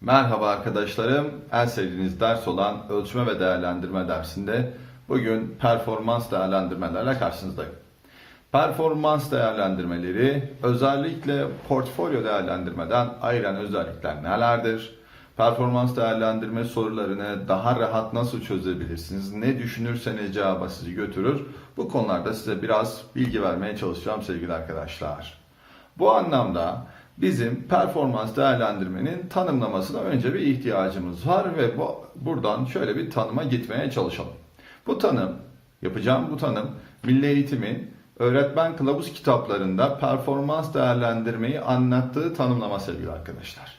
Merhaba arkadaşlarım. En sevdiğiniz ders olan ölçme ve değerlendirme dersinde bugün performans değerlendirmelerle karşınızdayım. Performans değerlendirmeleri özellikle portfolyo değerlendirmeden ayıran özellikler nelerdir? Performans değerlendirme sorularını daha rahat nasıl çözebilirsiniz? Ne düşünürseniz cevaba sizi götürür. Bu konularda size biraz bilgi vermeye çalışacağım sevgili arkadaşlar. Bu anlamda bizim performans değerlendirmenin tanımlamasına önce bir ihtiyacımız var ve bu, buradan şöyle bir tanıma gitmeye çalışalım. Bu tanım, yapacağım bu tanım Milli Eğitim'in öğretmen kılavuz kitaplarında performans değerlendirmeyi anlattığı tanımlama sevgili arkadaşlar.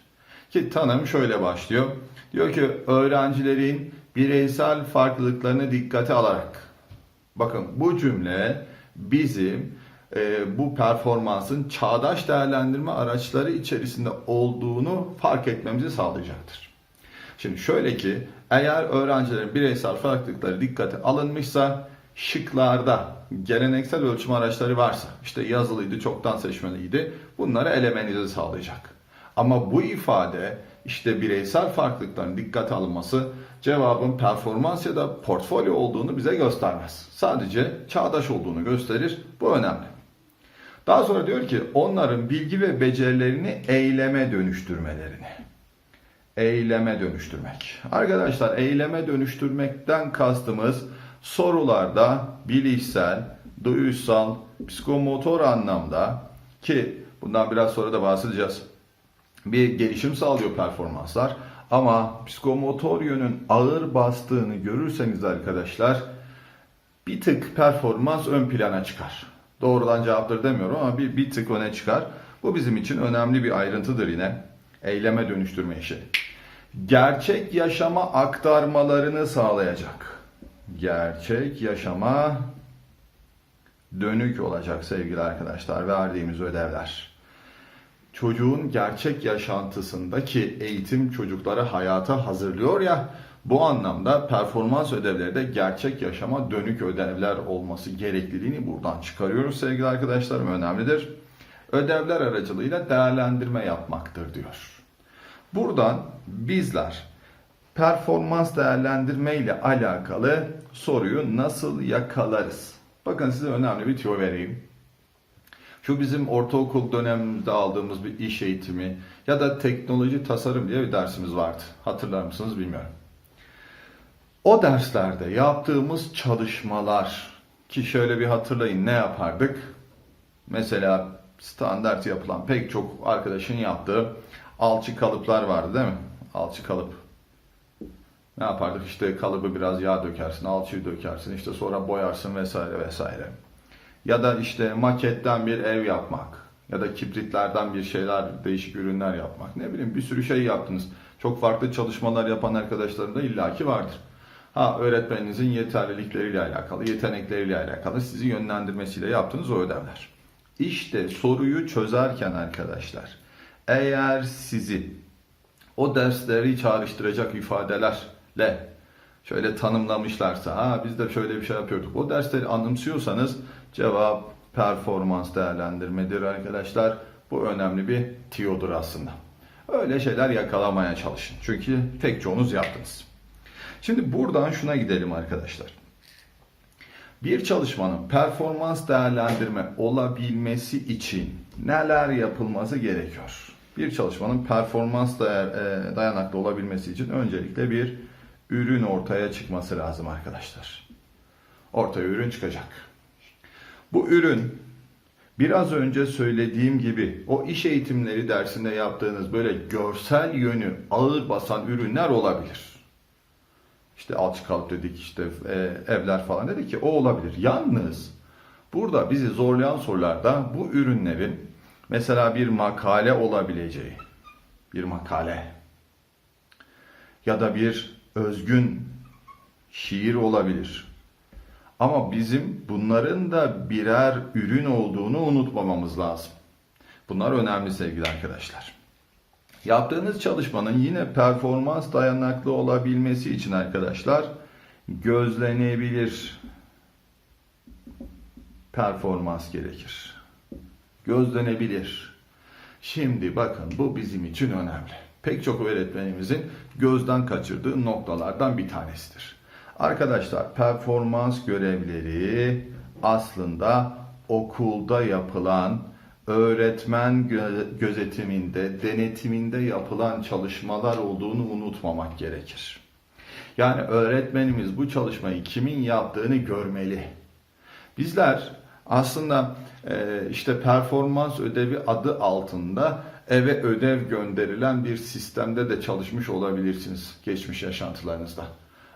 Ki tanım şöyle başlıyor. Diyor ki öğrencilerin bireysel farklılıklarını dikkate alarak Bakın bu cümle bizim bu performansın çağdaş değerlendirme araçları içerisinde olduğunu fark etmemizi sağlayacaktır. Şimdi şöyle ki eğer öğrencilerin bireysel farklılıkları dikkate alınmışsa şıklarda geleneksel ölçüm araçları varsa işte yazılıydı çoktan seçmeliydi bunları elemenizi sağlayacak. Ama bu ifade işte bireysel farklılıkların dikkate alınması cevabın performans ya da portfolyo olduğunu bize göstermez. Sadece çağdaş olduğunu gösterir. Bu önemli. Daha sonra diyor ki onların bilgi ve becerilerini eyleme dönüştürmelerini. Eyleme dönüştürmek. Arkadaşlar eyleme dönüştürmekten kastımız sorularda bilişsel, duyuşsal, psikomotor anlamda ki bundan biraz sonra da bahsedeceğiz bir gelişim sağlıyor performanslar. Ama psikomotor yönün ağır bastığını görürseniz arkadaşlar bir tık performans ön plana çıkar. Doğrudan cevaptır demiyorum ama bir, bir tık öne çıkar. Bu bizim için önemli bir ayrıntıdır yine. Eyleme dönüştürme işi. Gerçek yaşama aktarmalarını sağlayacak. Gerçek yaşama dönük olacak sevgili arkadaşlar verdiğimiz ödevler çocuğun gerçek yaşantısındaki eğitim çocukları hayata hazırlıyor ya bu anlamda performans ödevleri de gerçek yaşama dönük ödevler olması gerekliliğini buradan çıkarıyoruz sevgili arkadaşlarım önemlidir. Ödevler aracılığıyla değerlendirme yapmaktır diyor. Buradan bizler performans değerlendirme ile alakalı soruyu nasıl yakalarız? Bakın size önemli bir tüyo vereyim. Şu bizim ortaokul döneminde aldığımız bir iş eğitimi ya da teknoloji tasarım diye bir dersimiz vardı. Hatırlar mısınız bilmiyorum. O derslerde yaptığımız çalışmalar ki şöyle bir hatırlayın ne yapardık? Mesela standart yapılan pek çok arkadaşın yaptığı alçı kalıplar vardı değil mi? Alçı kalıp. Ne yapardık? İşte kalıbı biraz yağ dökersin, alçıyı dökersin, işte sonra boyarsın vesaire vesaire ya da işte maketten bir ev yapmak ya da kibritlerden bir şeyler, değişik ürünler yapmak. Ne bileyim bir sürü şey yaptınız. Çok farklı çalışmalar yapan arkadaşlarım da illaki vardır. Ha öğretmeninizin yeterlilikleriyle alakalı, yetenekleriyle alakalı sizi yönlendirmesiyle yaptığınız o ödevler. İşte soruyu çözerken arkadaşlar eğer sizi o dersleri çağrıştıracak ifadelerle şöyle tanımlamışlarsa ha biz de şöyle bir şey yapıyorduk. O dersleri anımsıyorsanız cevap performans değerlendirmedir arkadaşlar. Bu önemli bir tiyodur aslında. Öyle şeyler yakalamaya çalışın. Çünkü pek çoğunuz yaptınız. Şimdi buradan şuna gidelim arkadaşlar. Bir çalışmanın performans değerlendirme olabilmesi için neler yapılması gerekiyor? Bir çalışmanın performans e, dayanaklı olabilmesi için öncelikle bir ürün ortaya çıkması lazım arkadaşlar. Ortaya ürün çıkacak. Bu ürün biraz önce söylediğim gibi o iş eğitimleri dersinde yaptığınız böyle görsel yönü ağır basan ürünler olabilir. İşte alçı kalıp dedik işte e, evler falan dedik ki o olabilir. Yalnız burada bizi zorlayan sorularda bu ürünlerin mesela bir makale olabileceği bir makale ya da bir özgün şiir olabilir. Ama bizim bunların da birer ürün olduğunu unutmamamız lazım. Bunlar önemli sevgili arkadaşlar. Yaptığınız çalışmanın yine performans dayanaklı olabilmesi için arkadaşlar gözlenebilir performans gerekir. Gözlenebilir. Şimdi bakın bu bizim için önemli. Pek çok öğretmenimizin gözden kaçırdığı noktalardan bir tanesidir. Arkadaşlar performans görevleri aslında okulda yapılan öğretmen gö- gözetiminde, denetiminde yapılan çalışmalar olduğunu unutmamak gerekir. Yani öğretmenimiz bu çalışmayı kimin yaptığını görmeli. Bizler aslında e, işte performans ödevi adı altında eve ödev gönderilen bir sistemde de çalışmış olabilirsiniz geçmiş yaşantılarınızda.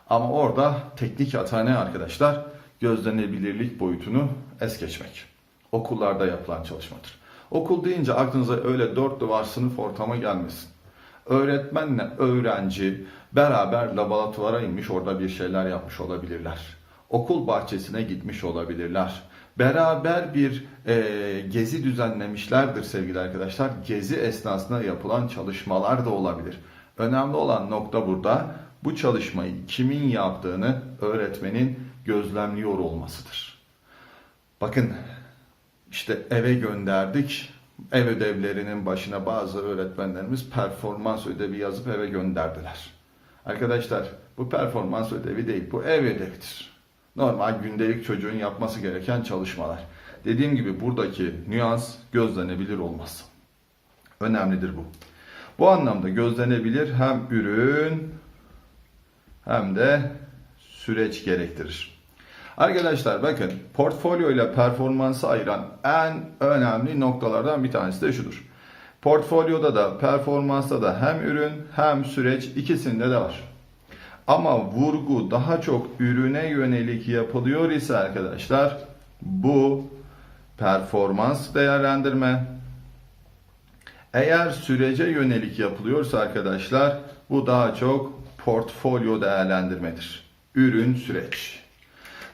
Ama orada teknik hata ne arkadaşlar? Gözlenebilirlik boyutunu es geçmek. Okullarda yapılan çalışmadır. Okul deyince aklınıza öyle dört duvar sınıf ortamı gelmesin. Öğretmenle öğrenci beraber laboratuvara inmiş orada bir şeyler yapmış olabilirler. Okul bahçesine gitmiş olabilirler. Beraber bir e, gezi düzenlemişlerdir sevgili arkadaşlar. Gezi esnasında yapılan çalışmalar da olabilir. Önemli olan nokta burada bu çalışmayı kimin yaptığını öğretmenin gözlemliyor olmasıdır. Bakın işte eve gönderdik. Ev ödevlerinin başına bazı öğretmenlerimiz performans ödevi yazıp eve gönderdiler. Arkadaşlar bu performans ödevi değil, bu ev ödevidir. Normal gündelik çocuğun yapması gereken çalışmalar. Dediğim gibi buradaki nüans gözlenebilir olmaz. Önemlidir bu. Bu anlamda gözlenebilir hem ürün hem de süreç gerektirir. Arkadaşlar bakın portfolyo ile performansı ayıran en önemli noktalardan bir tanesi de şudur. Portfolyoda da performansta da hem ürün hem süreç ikisinde de var. Ama vurgu daha çok ürüne yönelik yapılıyor ise arkadaşlar bu performans değerlendirme. Eğer sürece yönelik yapılıyorsa arkadaşlar bu daha çok portfolyo değerlendirmedir. Ürün süreç.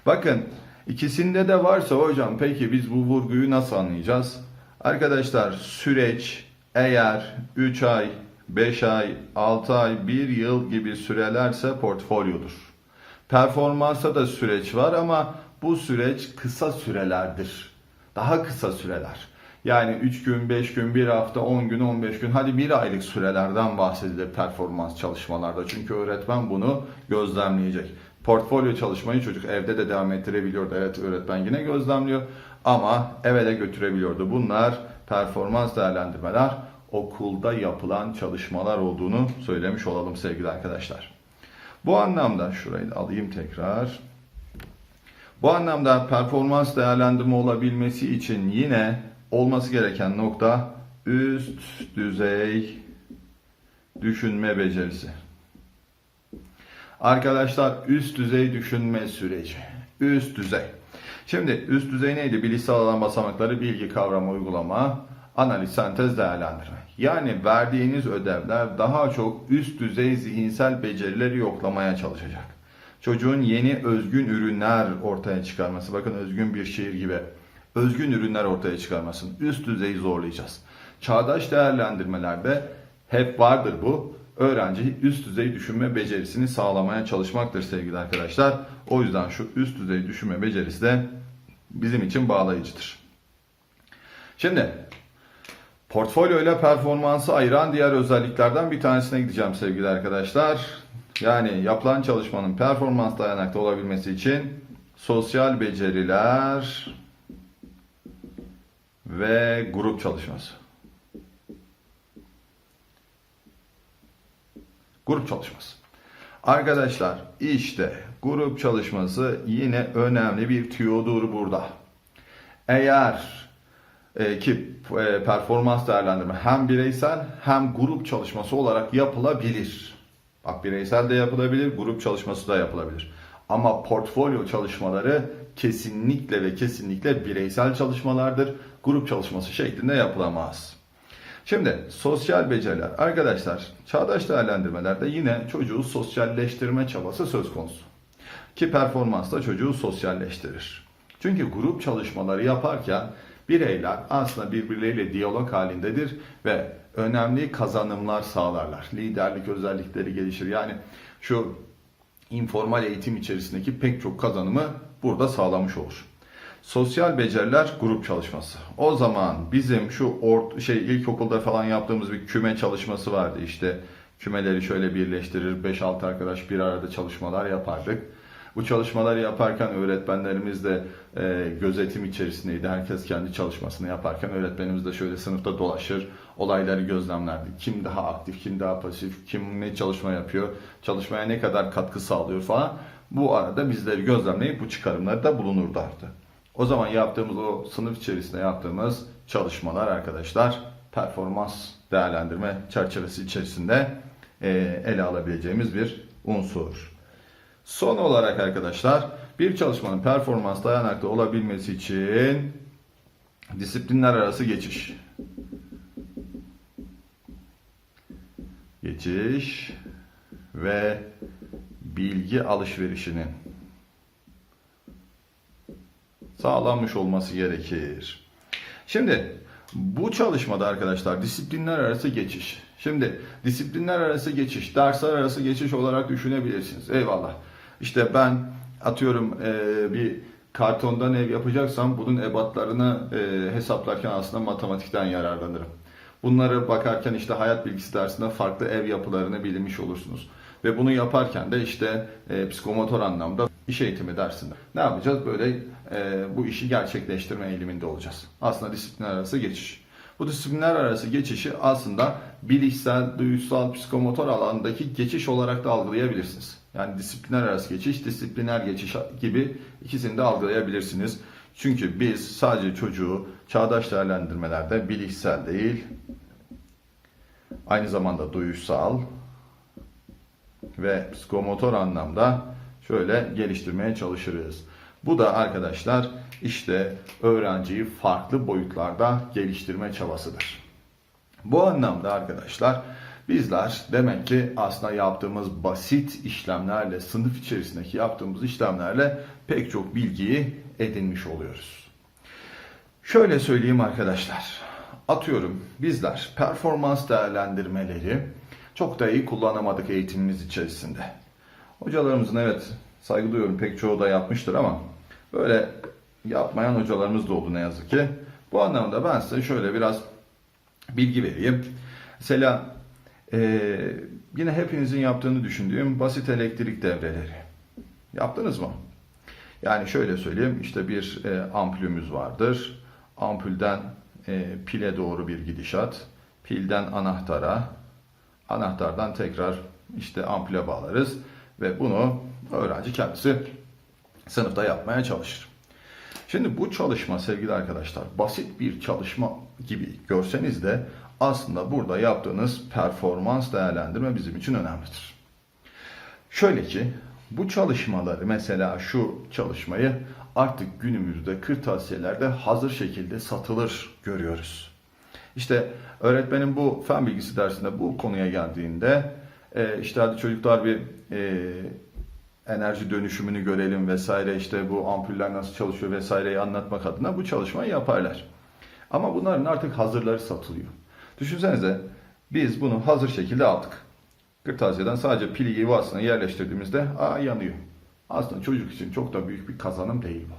Bakın ikisinde de varsa hocam peki biz bu vurguyu nasıl anlayacağız? Arkadaşlar süreç eğer 3 ay, 5 ay, 6 ay, 1 yıl gibi sürelerse portfolyodur. Performansa da süreç var ama bu süreç kısa sürelerdir. Daha kısa süreler. Yani 3 gün, 5 gün, 1 hafta, 10 gün, 15 gün hadi 1 aylık sürelerden bahsedilir performans çalışmalarda. Çünkü öğretmen bunu gözlemleyecek. Portfolyo çalışmayı çocuk evde de devam ettirebiliyordu. Evet öğretmen yine gözlemliyor ama eve de götürebiliyordu. Bunlar performans değerlendirmeler okulda yapılan çalışmalar olduğunu söylemiş olalım sevgili arkadaşlar. Bu anlamda şurayı da alayım tekrar. Bu anlamda performans değerlendirme olabilmesi için yine olması gereken nokta üst düzey düşünme becerisi. Arkadaşlar üst düzey düşünme süreci. Üst düzey. Şimdi üst düzey neydi? Bilişsel alan basamakları bilgi, kavrama, uygulama, analiz, sentez, değerlendirme. Yani verdiğiniz ödevler daha çok üst düzey zihinsel becerileri yoklamaya çalışacak. Çocuğun yeni özgün ürünler ortaya çıkarması. Bakın özgün bir şiir gibi. Özgün ürünler ortaya çıkarmasın. Üst düzeyi zorlayacağız. Çağdaş değerlendirmelerde hep vardır bu öğrenci üst düzey düşünme becerisini sağlamaya çalışmaktır sevgili arkadaşlar. O yüzden şu üst düzey düşünme becerisi de bizim için bağlayıcıdır. Şimdi portfolyo ile performansı ayıran diğer özelliklerden bir tanesine gideceğim sevgili arkadaşlar. Yani yapılan çalışmanın performans dayanaklı olabilmesi için sosyal beceriler ve grup çalışması. Grup çalışması. Arkadaşlar işte grup çalışması yine önemli bir tüyodur burada. Eğer e, ki e, performans değerlendirme hem bireysel hem grup çalışması olarak yapılabilir. Bak bireysel de yapılabilir, grup çalışması da yapılabilir. Ama portfolyo çalışmaları kesinlikle ve kesinlikle bireysel çalışmalardır. Grup çalışması şeklinde yapılamaz. Şimdi sosyal beceriler. Arkadaşlar çağdaş değerlendirmelerde yine çocuğu sosyalleştirme çabası söz konusu. Ki performans da çocuğu sosyalleştirir. Çünkü grup çalışmaları yaparken bireyler aslında birbirleriyle diyalog halindedir ve önemli kazanımlar sağlarlar. Liderlik özellikleri gelişir. Yani şu informal eğitim içerisindeki pek çok kazanımı burada sağlamış olur. Sosyal beceriler grup çalışması. O zaman bizim şu ort şey ilkokulda falan yaptığımız bir küme çalışması vardı işte. Kümeleri şöyle birleştirir 5-6 arkadaş bir arada çalışmalar yapardık. Bu çalışmaları yaparken öğretmenlerimiz de e, gözetim içerisindeydi. Herkes kendi çalışmasını yaparken öğretmenimiz de şöyle sınıfta dolaşır, olayları gözlemlerdi. Kim daha aktif, kim daha pasif, kim ne çalışma yapıyor, çalışmaya ne kadar katkı sağlıyor falan. Bu arada bizleri gözlemleyip bu çıkarımları da bulunurlardı. O zaman yaptığımız o sınıf içerisinde yaptığımız çalışmalar arkadaşlar performans değerlendirme çerçevesi içerisinde e, ele alabileceğimiz bir unsur. Son olarak arkadaşlar bir çalışmanın performans dayanaklı olabilmesi için disiplinler arası geçiş. Geçiş ve bilgi alışverişinin sağlanmış olması gerekir. Şimdi bu çalışmada arkadaşlar disiplinler arası geçiş. Şimdi disiplinler arası geçiş, dersler arası geçiş olarak düşünebilirsiniz. Eyvallah. İşte ben atıyorum e, bir kartondan ev yapacaksam bunun ebatlarını e, hesaplarken aslında matematikten yararlanırım. Bunları bakarken işte hayat bilgisi dersinde farklı ev yapılarını bilmiş olursunuz. Ve bunu yaparken de işte e, psikomotor anlamda iş eğitimi dersinde. Ne yapacağız? Böyle e, bu işi gerçekleştirme eğiliminde olacağız. Aslında disiplinler arası geçiş. Bu disiplinler arası geçişi aslında bilişsel, duyusal, psikomotor alandaki geçiş olarak da algılayabilirsiniz. Yani disiplinler arası geçiş, disipliner geçiş gibi ikisini de algılayabilirsiniz. Çünkü biz sadece çocuğu çağdaş değerlendirmelerde bilişsel değil, aynı zamanda duyusal ve psikomotor anlamda şöyle geliştirmeye çalışırız. Bu da arkadaşlar işte öğrenciyi farklı boyutlarda geliştirme çabasıdır. Bu anlamda arkadaşlar bizler demek ki aslında yaptığımız basit işlemlerle, sınıf içerisindeki yaptığımız işlemlerle pek çok bilgiyi edinmiş oluyoruz. Şöyle söyleyeyim arkadaşlar. Atıyorum bizler performans değerlendirmeleri çok da iyi kullanamadık eğitimimiz içerisinde. Hocalarımızın evet saygı duyuyorum pek çoğu da yapmıştır ama böyle yapmayan hocalarımız da oldu ne yazık ki. Bu anlamda ben size şöyle biraz bilgi vereyim. Mesela e, yine hepinizin yaptığını düşündüğüm basit elektrik devreleri. Yaptınız mı? Yani şöyle söyleyeyim işte bir e, ampulümüz vardır. Ampulden e, pile doğru bir gidişat. Pilden anahtara. Anahtardan tekrar işte ampule bağlarız. Ve bunu öğrenci kendisi sınıfta yapmaya çalışır. Şimdi bu çalışma sevgili arkadaşlar basit bir çalışma gibi görseniz de aslında burada yaptığınız performans değerlendirme bizim için önemlidir. Şöyle ki bu çalışmaları mesela şu çalışmayı artık günümüzde kırtasiyelerde hazır şekilde satılır görüyoruz. İşte öğretmenin bu fen bilgisi dersinde bu konuya geldiğinde e, işte hadi çocuklar bir e, enerji dönüşümünü görelim vesaire işte bu ampuller nasıl çalışıyor vesaireyi anlatmak adına bu çalışmayı yaparlar. Ama bunların artık hazırları satılıyor. Düşünsenize biz bunu hazır şekilde aldık. Kırtasiyeden sadece pili yuvasına yerleştirdiğimizde aa yanıyor. Aslında çocuk için çok da büyük bir kazanım değil bu.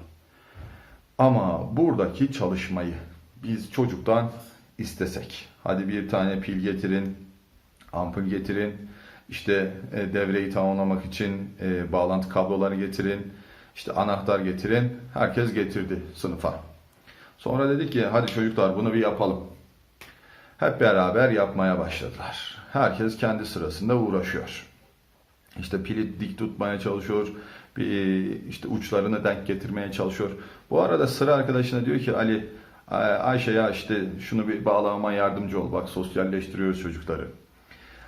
Ama buradaki çalışmayı biz çocuktan istesek. Hadi bir tane pil getirin, ampul getirin, işte e, devreyi tamamlamak için e, bağlantı kabloları getirin, işte anahtar getirin. Herkes getirdi sınıfa. Sonra dedik ki hadi çocuklar bunu bir yapalım. Hep beraber yapmaya başladılar. Herkes kendi sırasında uğraşıyor. İşte pili dik tutmaya çalışıyor. Bir, işte uçlarını denk getirmeye çalışıyor. Bu arada sıra arkadaşına diyor ki Ali Ayşe ya işte şunu bir bağlamama yardımcı ol. Bak sosyalleştiriyoruz çocukları.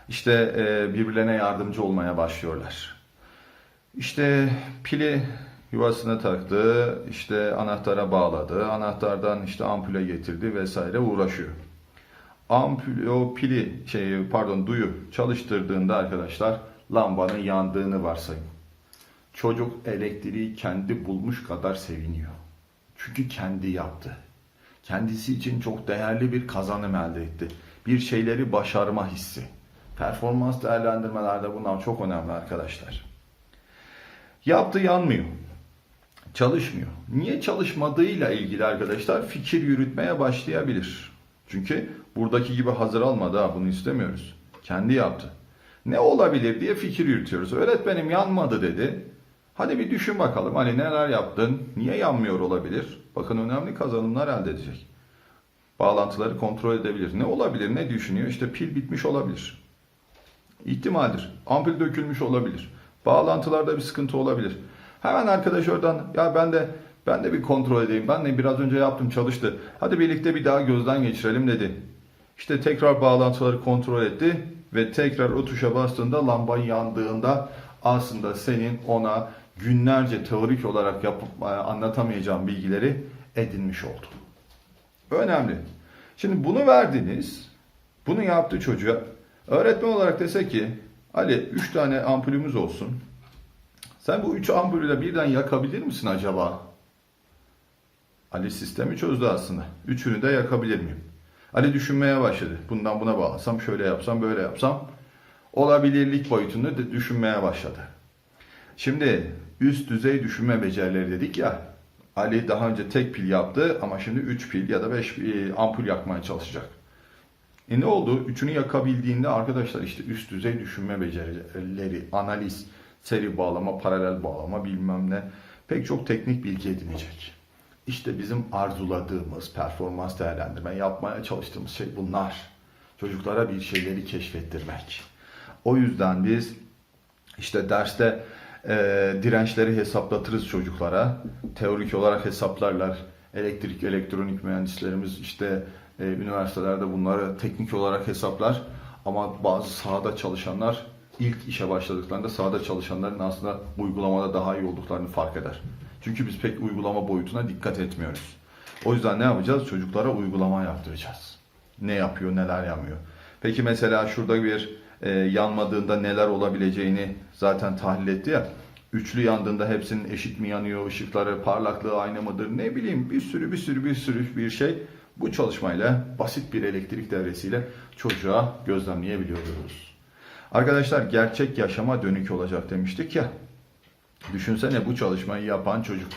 İşte e, birbirlerine yardımcı olmaya başlıyorlar. İşte pili yuvasına taktı, işte anahtara bağladı, anahtardan işte ampule getirdi vesaire uğraşıyor. Ampul, o pili şey pardon duyu çalıştırdığında arkadaşlar lambanın yandığını varsayın. Çocuk elektriği kendi bulmuş kadar seviniyor. Çünkü kendi yaptı. Kendisi için çok değerli bir kazanım elde etti. Bir şeyleri başarma hissi. Performans değerlendirmelerde bunlar çok önemli arkadaşlar. Yaptı yanmıyor. çalışmıyor. Niye çalışmadığıyla ilgili arkadaşlar fikir yürütmeye başlayabilir. Çünkü buradaki gibi hazır almadı ha bunu istemiyoruz. Kendi yaptı. Ne olabilir diye fikir yürütüyoruz. Öğretmenim yanmadı dedi. Hadi bir düşün bakalım hani neler yaptın, niye yanmıyor olabilir? Bakın önemli kazanımlar elde edecek. Bağlantıları kontrol edebilir. Ne olabilir, ne düşünüyor? İşte pil bitmiş olabilir. İhtimaldir. Ampul dökülmüş olabilir. Bağlantılarda bir sıkıntı olabilir. Hemen arkadaş oradan ya ben de ben de bir kontrol edeyim. Ben de biraz önce yaptım çalıştı. Hadi birlikte bir daha gözden geçirelim dedi. İşte tekrar bağlantıları kontrol etti ve tekrar o tuşa bastığında lamba yandığında aslında senin ona günlerce teorik olarak yapıp e, anlatamayacağın bilgileri edinmiş oldu. Önemli. Şimdi bunu verdiniz. Bunu yaptı çocuğa. Öğretmen olarak dese ki Ali 3 tane ampulümüz olsun. Sen bu 3 ampulü de birden yakabilir misin acaba? Ali sistemi çözdü aslında. Üçünü de yakabilir miyim? Ali düşünmeye başladı. Bundan buna bağlasam, şöyle yapsam, böyle yapsam. Olabilirlik boyutunu düşünmeye başladı. Şimdi üst düzey düşünme becerileri dedik ya. Ali daha önce tek pil yaptı ama şimdi 3 pil ya da 5 ampul yakmaya çalışacak. E ne oldu? Üçünü yakabildiğinde arkadaşlar işte üst düzey düşünme becerileri, analiz, seri bağlama, paralel bağlama bilmem ne pek çok teknik bilgi edinecek. İşte bizim arzuladığımız performans değerlendirme, yapmaya çalıştığımız şey bunlar. Çocuklara bir şeyleri keşfettirmek. O yüzden biz işte derste e, dirençleri hesaplatırız çocuklara. Teorik olarak hesaplarlar. Elektrik, elektronik mühendislerimiz işte e, üniversitelerde bunları teknik olarak hesaplar. Ama bazı sahada çalışanlar ilk işe başladıklarında sahada çalışanların aslında uygulamada daha iyi olduklarını fark eder. Çünkü biz pek uygulama boyutuna dikkat etmiyoruz. O yüzden ne yapacağız? Çocuklara uygulama yaptıracağız. Ne yapıyor, neler yapmıyor. Peki mesela şurada bir e, yanmadığında neler olabileceğini zaten tahlil etti ya. Üçlü yandığında hepsinin eşit mi yanıyor, ışıkları, parlaklığı aynı mıdır ne bileyim bir sürü bir sürü bir sürü bir şey bu çalışmayla basit bir elektrik devresiyle çocuğa gözlemleyebiliyoruz. Arkadaşlar gerçek yaşama dönük olacak demiştik ya. Düşünsene bu çalışmayı yapan çocuk.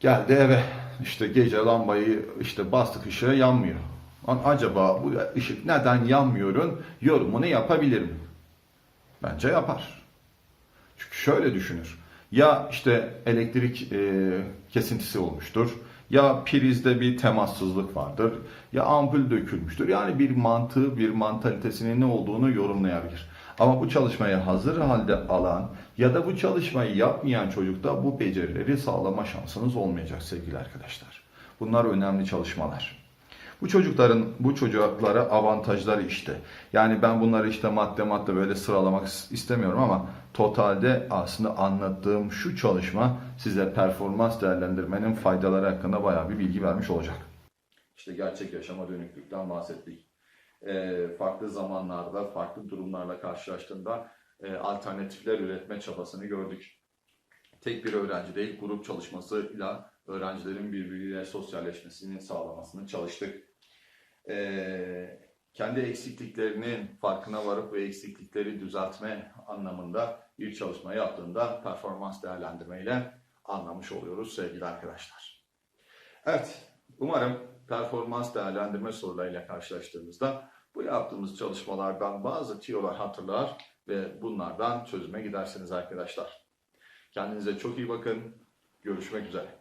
Geldi eve. işte gece lambayı işte bastık ışığı yanmıyor. Acaba bu ışık neden yanmıyorun yorumunu yapabilir mi? Bence yapar. Çünkü şöyle düşünür. Ya işte elektrik e, kesintisi olmuştur. Ya prizde bir temassızlık vardır. Ya ampul dökülmüştür. Yani bir mantığı, bir mantalitesinin ne olduğunu yorumlayabilir. Ama bu çalışmayı hazır halde alan ya da bu çalışmayı yapmayan çocukta bu becerileri sağlama şansınız olmayacak sevgili arkadaşlar. Bunlar önemli çalışmalar. Bu çocukların, bu çocuklara avantajları işte. Yani ben bunları işte madde madde böyle sıralamak istemiyorum ama totalde aslında anlattığım şu çalışma size performans değerlendirmenin faydaları hakkında bayağı bir bilgi vermiş olacak. İşte gerçek yaşama dönüklükten bahsettik. Ee, farklı zamanlarda, farklı durumlarla karşılaştığında e, alternatifler üretme çabasını gördük. Tek bir öğrenci değil, grup çalışmasıyla öğrencilerin birbiriyle sosyalleşmesini sağlamasını çalıştık. Ee, kendi eksikliklerinin farkına varıp ve eksiklikleri düzeltme anlamında bir çalışma yaptığında performans değerlendirmeyle anlamış oluyoruz sevgili arkadaşlar. Evet, umarım performans değerlendirme sorularıyla karşılaştığımızda bu yaptığımız çalışmalardan bazı tiyolar hatırlar ve bunlardan çözüme gidersiniz arkadaşlar. Kendinize çok iyi bakın. Görüşmek üzere.